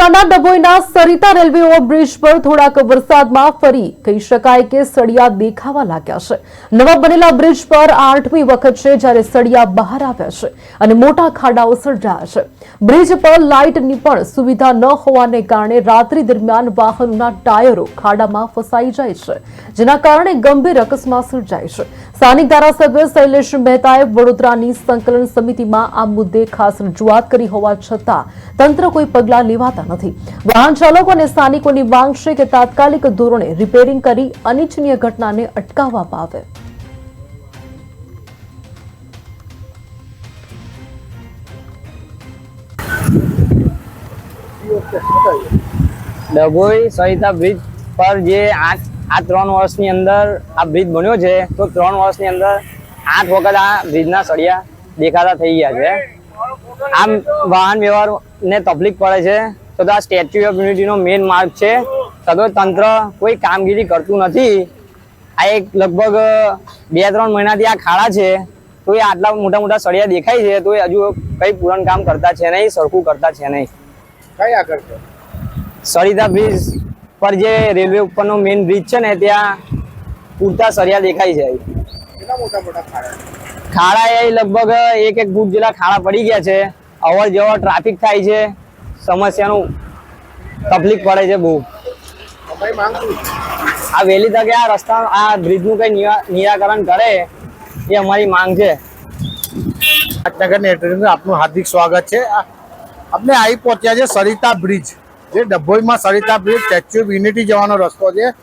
વડોદરાના ડભોઈના Sarita railway overbridge પર થોડાક વરસાદમાં ફરી, કહી શકાય કે સળિયા દેખાવા લાગ્યા છે. નવા બનેલા બ્રિજ પર આઠમી વખત છે જ્યારે સળિયા બહાર આવ્યા છે અને મોટા ખાડાઓ સર્જાયા છે. બ્રિજ પર લાઇટની પણ સુવિધા ન હોવાને કારણે રાત્રિ દરમિયાન વાહનોના ટાયરો ખાડામાં ફસાઈ જાય છે, જેના કારણે ગંભીર અકસ્માત સર્જાય છે. સ્થાનિક ધારાસભ્ય શૈલેષ મહેતાએ વડોદરાની સંકલન સમિતિમાં આ મુદ્દે ખાસ રજૂઆત કરી હોવા છતાં તંત્ર કોઈ પગલાં લેવાતા નથી. વાહન ચાલકો અને સ્થાનિકોની માંગ છે કે તાત્કાલિક ધોરણે રિપેરિંગ કરી અનિચ્છનીય ઘટનાને અટકાવવામાં આવે ડભોઈ સહિતા બ્રિજ પર જે આ ત્રણ વર્ષની અંદર આ બ્રિજ બન્યો છે, તો ત્રણ વર્ષની અંદર આઠ વખત આ બ્રિજના સળિયા દેખાતા થઈ ગયા છે. આમ વાહન વ્યવહારને તકલીફ પડે છે. તો આ સ્ટેચ્યુ ઓફ યુનિટીનો મેઇન માર્ગ છે. છતાં તંત્ર કોઈ કામગીરી કરતું નથી. આ એક લગભગ બે ત્રણ મહિનાથી આ ખાડા છે. તો એ આટલા મોટા મોટા સળિયા દેખાય છે તો એ હજુ કઈ પૂરણ કામ કરતા છે નહીં સરખું કરતા છે નહીં. આગળ છે? સરિતા બ્રિજ પર જે રેલવે ઉપરનો મેઇન બ્રિજ છે ને ત્યાં પૂરતા સરિયા દેખાય છે. કેટલા મોટા મોટા ખાડા છે? ખાડા એ લગભગ એક એક ફૂટ જેટલા ખાડા પડી ગયા છે. અવર જવર ટ્રાફિક થાય છે. સમસ્યાનું તકલીફ પડે છે બહુ? આ વહેલી તકે આ રસ્તા, આ બ્રિજનું કંઈ નિરા- નિરાકરણ કરે એ અમારી માંગ છે. પાટનગર નેટવર્કનું આપનું હાર્દિક સ્વાગત છે. આપણે આવી પહોંચ્યા છે સરિતા બ્રિજ, જે ડભોઈમાં Sarita bridge statue of unity જવાનો રસ્તો છે.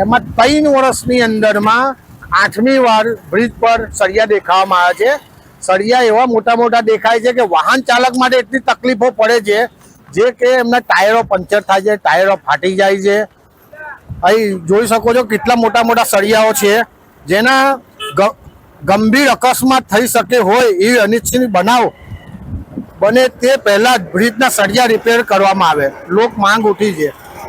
એમાં ત્રણ વર્ષની અંદરમાં આઠમી વાર બ્રિજ પર સળિયા દેખાવામાં આવ્યા છે. સળિયા એવા મોટા મોટા દેખાય છે કે વાહન ચાલક માટે એટલી તકલીફો પડે છે જે કે એમના ટાયરો પંચર થાય છે ટાયરો ફાટી જાય છે. અહીં જોઈ શકો છો કેટલા મોટા મોટા સળિયાઓ છે. જેના ગંભીર અકસ્માત થઈ શકે હોય એવી અનિચ્છનીય બનાવ બને તે પહેલા બ્રિજના સળિયા રિપેર કરવામાં આવે. લોક માંગ ઉઠી છે.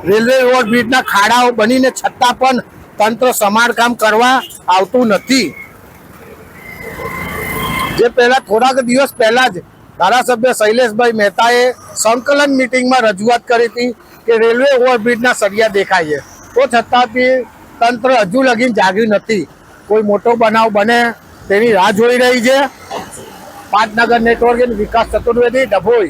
રેલવે ઓવર બ્રિજના ખાડાઓ બનીને છતાં પણ તંત્ર સમારકામ કરવા આવતું નથી. જે પહેલા થોડાક દિવસ પહેલા જ ધારાસભ્ય શૈલેષભાઈ મહેતાએ સંકલન મિટિંગમાં રજૂઆત કરી હતી કે રેલવે ઓવરબ્રિજના સળિયા દેખાય છે તો છતાં બી તંત્ર હજુ લગીન જાગ્યું નથી. કોઈ મોટો બનાવ બને તેની રાહ જોઈ રહી છે. પાટનગર નેટવર્ક વિકાસ ચતુર્વેદી ડભોઈ.